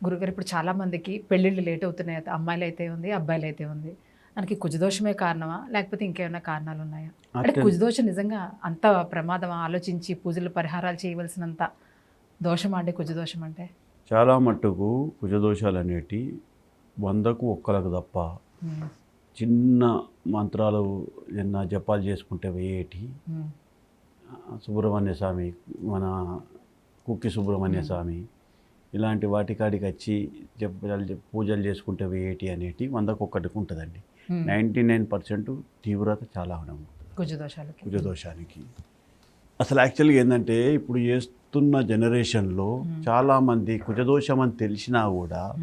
గురుగారు ఇప్పుడు చాలా మందికి పెళ్ళిళ్ళు లేట్ అవుతున్నాయి. అమ్మాయిలు అయితే ఉంది అబ్బాయిలు అయితే ఉంది. దానికి కుజదోషమే కారణమా? లేకపోతే ఇంకేమైనా కారణాలు ఉన్నాయా? అంటే కుజదోషం నిజంగా అంత ప్రమాదమా? ఆలోచించి పూజలు పరిహారాలు చేయవలసినంత దోషమా అంటే కుజదోషం అంటే? చాలా మట్టుకు కుజదోషాలు అనేటి వందకు ఒక్కలకు తప్ప చిన్న మంత్రాలు చిన్న జపాలు చేసుకుంటే వేయేటి ఉమ్, సుబ్రహ్మణ్య స్వామి మన కుక్కి సుబ్రహ్మణ్య స్వామి. ఇలాంటి వాటికాడికి వచ్చి జపాలు చే- పూజలు చేసుకుంటే వేయేటి అనేటి వందకు ఒక్కటికి ఉంటుందండి. నైంటీ నైన్ పర్సెంట్ తీవ్రత చాలా ఉంటుంది కుజదోషాలకి. కుజదోషానికి. అసలు యాక్చువల్గా ఏంటంటే ఇప్పుడు చేస్తున్న జనరేషన్లో చాలామంది కుజదోషం అని తెలిసినా కూడా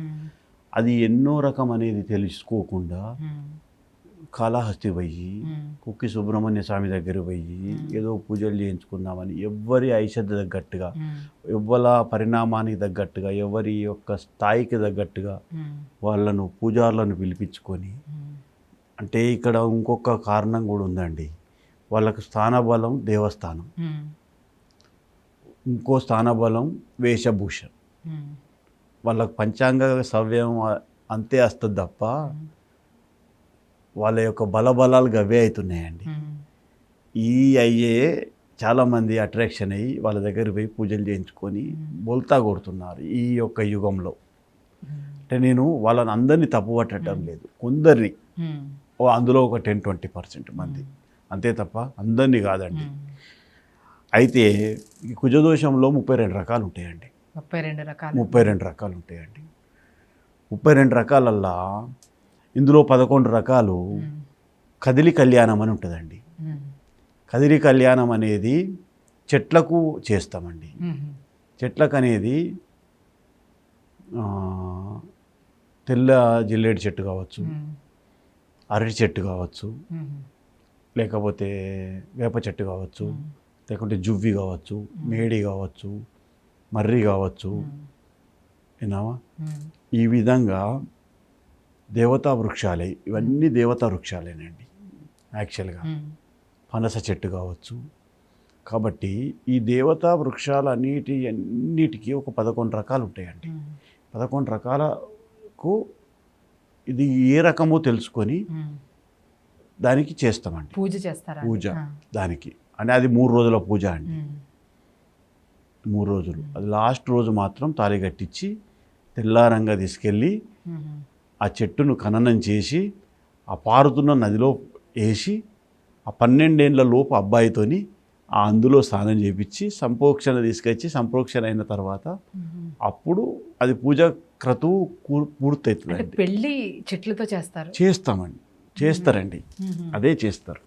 అది ఎన్నో రకం అనేది తెలుసుకోకుండా కాళహస్తి పోయి కుక్కి సుబ్రహ్మణ్య స్వామి దగ్గర పోయి ఏదో పూజలు చేయించుకుందామని ఎవ్వరి ఐశ్వర్య తగ్గట్టుగా ఎవ్వల పరిణామానికి తగ్గట్టుగా ఎవరి యొక్క స్థాయికి తగ్గట్టుగా వాళ్ళను పూజారులను పిలిపించుకొని అంటే ఇక్కడ ఇంకొక కారణం కూడా ఉందండి. వాళ్ళకు స్థానబలం దేవస్థానం. ఇంకో స్థానబలం వేషభూష. ఉమ్, వాళ్ళకు పంచాంగ సవ్యం అంతే వస్తుంది తప్ప వాళ్ళ యొక్క బలబలాలు గవే అవుతున్నాయండి. ఈ అయ్యే చాలామంది అట్రాక్షన్ అయ్యి వాళ్ళ దగ్గర పోయి పూజలు చేయించుకొని బొల్తా కొడుతున్నారు ఈ యొక్క యుగంలో. అంటే నేను వాళ్ళని అందరినీ తప్పు పట్టడం లేదు. కొందరిని అందులో ఒక టెన్ ట్వంటీ పర్సెంట్ మంది. అంతే తప్ప అందరినీ కాదండి. అయితే ఈ కుజదోషంలో ముప్పై రెండు రకాలు ఉంటాయండి. ముప్పై రెండు రకాలు. ముప్పై రెండు రకాలు ఉంటాయండి. ముప్పై రెండు రకాలల్లా ఇందులో పదకొండు రకాలు కదిలి కళ్యాణం అని ఉంటుందండి. కదిలి కళ్యాణం అనేది చెట్లకు చేస్తామండి. చెట్లకు అనేది తెల్ల జిల్లేడు చెట్టు కావచ్చు అరటి చెట్టు కావచ్చు లేకపోతే వేప చెట్టు కావచ్చు లేకుంటే జువ్వి కావచ్చు మేడి కావచ్చు మర్రి కావచ్చు విన్నావా? ఈ విధంగా దేవతా వృక్షాలే ఇవన్నీ దేవతా వృక్షాలేనండి యాక్చువల్గా. పనస చెట్టు కావచ్చు. కాబట్టి ఈ దేవతా వృక్షాలన్నిటి అన్నిటికీ ఒక పదకొండు రకాలు ఉంటాయండి. పదకొండు రకాలకు ఇది ఏ రకమో తెలుసుకొని. దానికి చేస్తామండి. పూజ చేస్తారా పూజ. దానికి. అంటే అది మూడు రోజుల పూజ అండి. మూడు రోజులు. అది లాస్ట్ రోజు మాత్రం తాళి కట్టించి తెల్లారంగా తీసుకెళ్ళి ఆ చెట్టును ఖననం చేసి ఆ పారుతున్న నదిలో వేసి ఆ పన్నెండేండ్ల లోపు అబ్బాయితోని ఆ అందులో స్నానం చేపించి సంపోక్షణ తీసుకొచ్చి సంప్రోక్షణ అయిన తర్వాత. అప్పుడు అది పూజ క్రతువు కూ- అంటే పూర్తవుతుందండి పెళ్ళి చెట్లతో చేస్తారు. చేస్తామండి. చేస్తారండి. అదే చేస్తారు.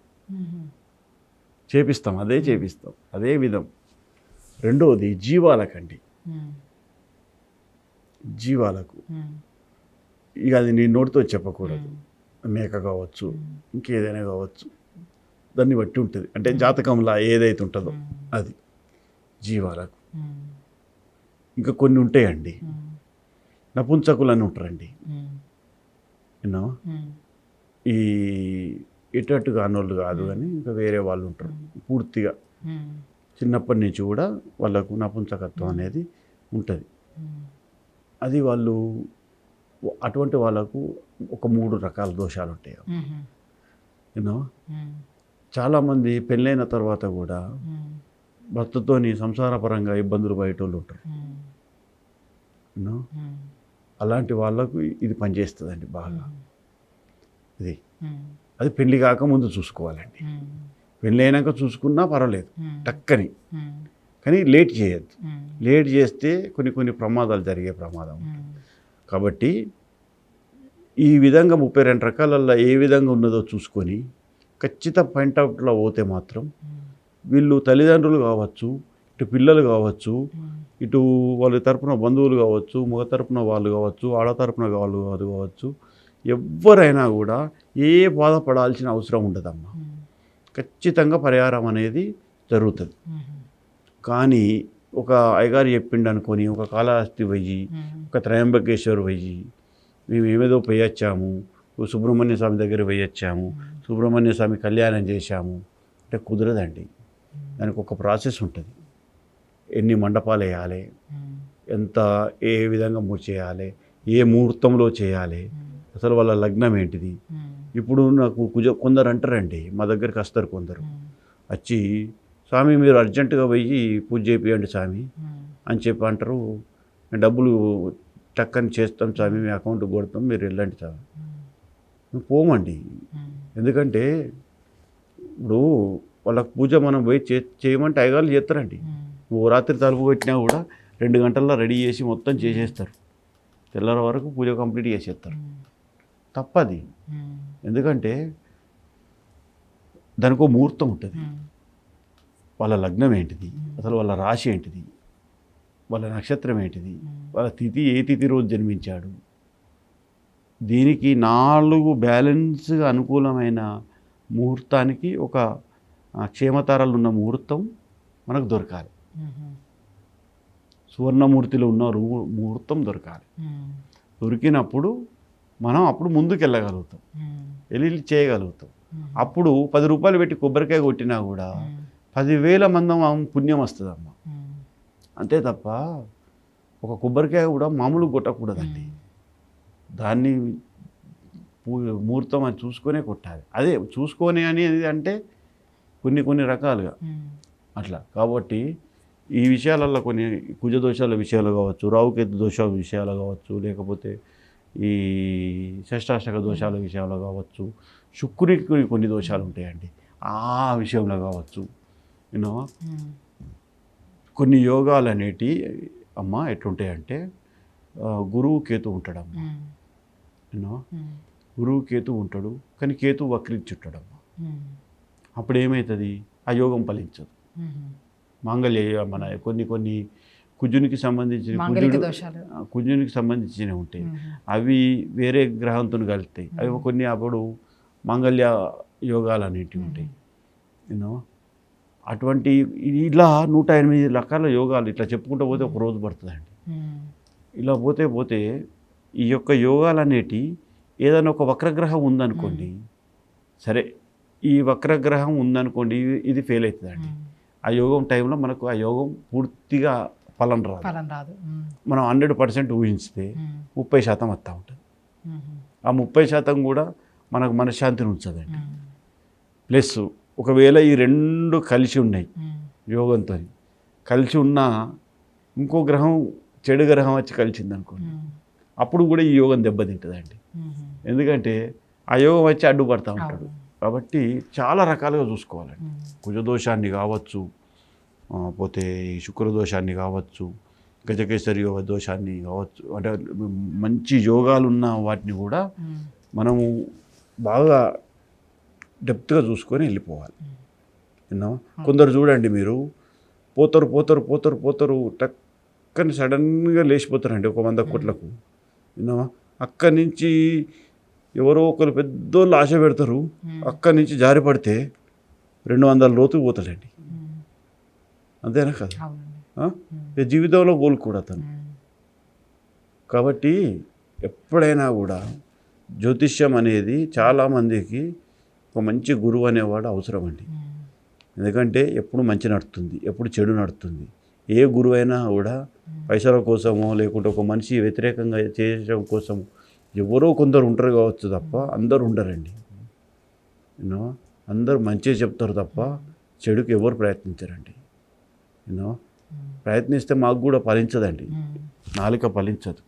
చేపిస్తాం. అదే చేపిస్తాం. అదే విధం. రెండవది జీవాలకండి. జీవాలకు. ఇక అది నీ నోటితో చెప్పకూడదు. మేక కావచ్చు ఇంకేదైనా కావచ్చు. దాన్ని బట్టి ఉంటుంది. అంటే జాతకంలో ఏదైతే ఉంటుందో అది జీవాలకు. ఇంకా కొన్ని ఉంటాయండి. నపుంసకులు అని ఉంటారండి. ఉమ్, ఈ ఇటట్టు కానోళ్ళు కాదు కానీ ఇంకా వేరే వాళ్ళు ఉంటారు. పూర్తిగా చిన్నప్పటి నుంచి కూడా వాళ్ళకు నపుంసకత్వం అనేది ఉంటుంది. అది వాళ్ళు అటువంటి వాళ్ళకు ఒక మూడు రకాల దోషాలు ఉంటాయి. ఉమ్, చాలామంది పెళ్ళైన తర్వాత కూడా భర్తతోని సంసారపరంగా ఇబ్బందులు పడేటోళ్ళు ఉంటారు. అలాంటి వాళ్ళకు ఇది పనిచేస్తుందండి బాగా. ఇది. అది పెళ్ళి కాకముందు చూసుకోవాలండి. పెళ్ళి అయినాక చూసుకున్నా పర్వాలేదు. టక్కని. కానీ లేట్ చేయొద్దు. లేట్ చేస్తే కొన్ని కొన్ని ప్రమాదాలు జరిగే ప్రమాదం ఉంది. కాబట్టి ఈ విధంగా ముప్పై రెండు రకాలల్లో ఏ విధంగా ఉన్నదో చూసుకొని ఖచ్చిత పాయింట్ అవుట్లో పోతే మాత్రం వీళ్ళు తల్లిదండ్రులు కావచ్చు ఇటు పిల్లలు కావచ్చు ఇటు వాళ్ళ తరపున బంధువులు కావచ్చు మగ తరపున వాళ్ళు కావచ్చు ఆడ తరపున వాళ్ళు వాళ్ళు కావచ్చు ఎవరైనా కూడా ఏ బాధపడాల్సిన అవసరం ఉండదమ్మా. ఖచ్చితంగా పరిహారం అనేది జరుగుతుంది. కానీ ఒక అయ్యగారు చెప్పిండు అనుకొని ఒక కాళహస్తి పోయి ఒక త్రయంబకేశ్వర్ పోయి మేము ఏమేదో పోయొచ్చాము సుబ్రహ్మణ్య స్వామి దగ్గర పోయొచ్చాము సుబ్రహ్మణ్య స్వామి కళ్యాణం చేశాము. అంటే కుదరదండి. దానికి ఒక ప్రాసెస్ ఉంటుంది. ఎన్ని మండపాలు వేయాలి ఎంత ఏ విధంగా చేయాలి ఏ ముహూర్తంలో చేయాలి అసలు వాళ్ళ లగ్నం ఏంటిది? ఇప్పుడు నాకు కుజ కొందరు అంటారండి మా దగ్గరికి వస్తారు కొందరు. వచ్చి స్వామి మీరు అర్జెంటుగా పోయి పూజ చేపియండి స్వామి అని చెప్పి అంటారు. "మేము డబ్బులు టక్కని చేస్తాం స్వామి మీ అకౌంట్ కొడతాం మీరు వెళ్ళండి స్వామి. మేము పోమండి. ఎందుకంటే ఇప్పుడు వాళ్ళకి పూజ మనం పోయి చే చేయమంటే అయ్యగాళ్ళు చేస్తారండి. నువ్వు రాత్రి తలుపు పెట్టినా కూడా రెండు గంటల్లో రెడీ చేసి మొత్తం చేసేస్తారు. తెల్లర వరకు పూజ కంప్లీట్ చేసేస్తారు. తప్పది. ఎందుకంటే దానికి ఒక ముహూర్తం ఉంటుంది. వాళ్ళ లగ్నం ఏంటిది? అసలు వాళ్ళ రాశి ఏంటిది? వాళ్ళ నక్షత్రం ఏంటిది? వాళ్ళ తిథి ఏ తిథి రోజు జన్మించాడు? దీనికి నాలుగు బ్యాలెన్స్గా అనుకూలమైన ముహూర్తానికి ఒక క్షేమతారాలు ఉన్న ముహూర్తం మనకు దొరకాలి. సువర్ణమూర్తిలో ఉన్న రు- ముహూర్తం దొరకాలి. దొరికినప్పుడు మనం అప్పుడు ముందుకు వెళ్ళగలుగుతాం వెళ్ళి చేయగలుగుతాం. అప్పుడు పది రూపాయలు పెట్టి కొబ్బరికాయ కొట్టినా కూడా పదివేల మందం పుణ్యం వస్తుందమ్మ. అంతే తప్ప ఒక కొబ్బరికాయ కూడా మామూలు కొట్టకూడదండి. దాన్ని ముహూర్తం అని చూసుకొనే కొట్టాలి. అదే చూసుకొని అనేది అంటే కొన్ని కొన్ని రకాలుగా. అట్లా. కాబట్టి ఈ విషయాలలో కొన్ని కుజ దోషాల విషయాలు కావచ్చు రావుకేతు దోషాల విషయాలు కావచ్చు లేకపోతే ఈ షష్టాష్టక దోషాల విషయంలో కావచ్చు శుక్రుడికి కొన్ని దోషాలు ఉంటాయండి. ఆ విషయంలో కావచ్చు యూనో? కొన్ని యోగాలు అనేటి అమ్మ ఎట్లుంటాయంటే గురువు కేతు ఉంటాడమ్మ. యూనో? గురువు కేతు ఉంటాడు కానీ కేతు వక్రించుంటాడమ్మ అప్పుడు ఏమవుతుంది ఆ యోగం ఫలించదు. మాంగళ్య మన కొన్ని కొన్ని కుజునికి సంబంధించిన కుజుడు కుజునికి సంబంధించినవి ఉంటాయి. అవి వేరే గ్రహంతో కలుస్తాయి అవి కొన్ని అప్పుడు మాంగళ్య యోగాలు అనేటివి ఉంటాయి. యూనో? అటువంటి ఇలా నూట ఎనిమిది రకాల యోగాలు ఇట్లా చెప్పుకుంటూ పోతే ఒక రోజు పడుతుందండి. ఇలా పోతే పోతే ఈ యొక్క యోగాలు అనేటి ఏదైనా ఒక వక్రగ్రహం ఉందనుకోండి సరే ఈ వక్రగ్రహం ఉందనుకోండి ఇది- ఫెయిల్ అవుతుందండి. ఆ యోగం టైంలో మనకు ఆ యోగం పూర్తిగా ఫలం రాదు. ఫలం రాదు. ఉమ్, మనం హండ్రెడ్ పర్సెంట్ ఊహించితే ముప్పై శాతం వస్తూ ఉంటుంది. ఆ ముప్పై శాతం కూడా మనకు మనశ్శాంతిని ఉంచదండి. ప్లస్ ఒకవేళ ఈ రెండు కలిసి ఉన్నాయి యోగంతో. కలిసి ఉన్న ఇంకో గ్రహం చెడు గ్రహం వచ్చి కలిసింది అనుకోండి అప్పుడు కూడా ఈ యోగం దెబ్బతింటుందండి. ఎందుకంటే ఆ యోగం వచ్చి అడ్డుపడతా ఉంటాడు. కాబట్టి చాలా రకాలుగా చూసుకోవాలండి. కుజదోషాన్ని కావచ్చు పోతే శుక్రదోషాన్ని కావచ్చు గజకేసరి యోగ దోషాన్ని కావచ్చు అంటే మంచి యోగాలు ఉన్న వాటిని కూడా మనము బాగా డెప్త్గా చూసుకొని వెళ్ళిపోవాలి. విన్నా కొందరు చూడండి మీరు పోతారు పోతారు పోతారు పోతారు టక్కని సడన్గా లేచిపోతారండి ఒక వంద కోట్లకు. విన్నావా? అక్కడి నుంచి ఎవరో ఒకరు పెద్దోళ్ళు ఆశ పెడతారు అక్కడి నుంచి జారి పడితే రెండు వందల లోతు పోతాడండి. అంతేనా కదా? జీవితంలో కోలుకోడు అతను. కాబట్టి ఎప్పుడైనా కూడా జ్యోతిష్యం అనేది చాలామందికి ఒక మంచి గురువు అనేవాడు అవసరం అండి ఎందుకంటే ఎప్పుడు మంచి నడుస్తుంది ఎప్పుడు చెడు నడుస్తుంది ఏ గురువు అయినా కూడా పైసల కోసమో లేకుంటే ఒక మనిషి వ్యతిరేకంగా చేయడం కోసం ఎవరో కొందరు ఉంటారు కావచ్చు తప్ప అందరు ఉండరండి. యూనో అందరూ మంచిగా చెప్తారు తప్ప చెడుకు ఎవరు ప్రయత్నించరండి. యూనో ప్రయత్నిస్తే మాకు కూడా ఫలించదండి. ఉమ్, నాలుక ఫలించదు.